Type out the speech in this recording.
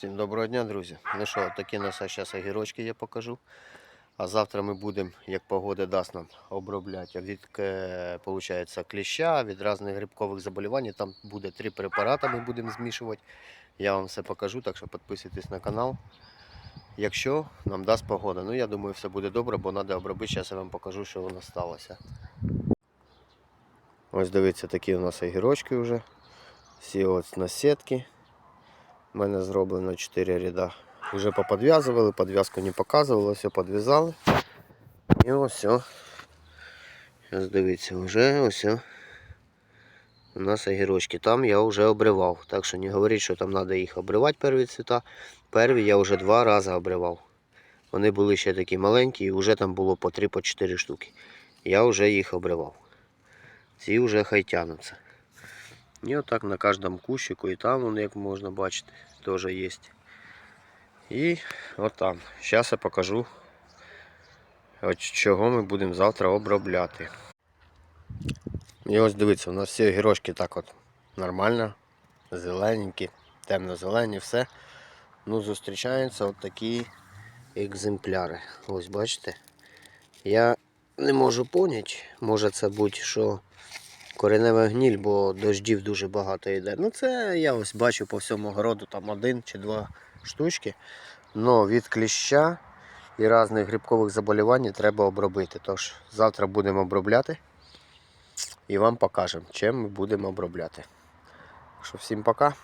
Всім доброго дня, друзі. Ну що, такі у нас зараз огірочки я покажу. А завтра ми будемо, як погода дасть нам, обробляти від е, получається, кліща, від різних грибкових заболівань. Там буде три препарати, ми будемо змішувати. Я вам все покажу, так що підписуйтесь на канал. Якщо нам дасть погода, ну я думаю, все буде добре, бо треба обробити. Зараз я вам покажу, що воно сталося. Ось дивіться, такі у нас огірочки вже. Всі ось на сітки. У мене зроблено 4 ряда. Вже поподв'язували, подв'язку не показували, все підв'язали. І ось. Зараз дивіться, вже ось. У нас огірочки. Там я вже обривав. Так що не говоріть, що там треба їх обривати перві цвіта. Перві я вже два рази обривав. Вони були ще такі маленькі і вже там було по 3-4 штуки. Я вже їх обривав. Ці вже хай тянуться. І отак на кожному кущику і там, вон, як можна бачити, теж є. І отам. Зараз я покажу, от чого ми будемо завтра обробляти. І ось дивіться, у нас всі огірочки так от нормально, зелененькі, темно-зелені, все. Ну, зустрічаються от такі екземпляри. Ось бачите. Я не можу поняти, може це бути, що коренева гніль, бо дождів дуже багато йде. Ну це я ось бачу по всьому городу там один чи два штучки. Но від кліща і різних грибкових заболівань треба обробити. Тож завтра будемо обробляти і вам покажемо, чим ми будемо обробляти. Так що всім пока.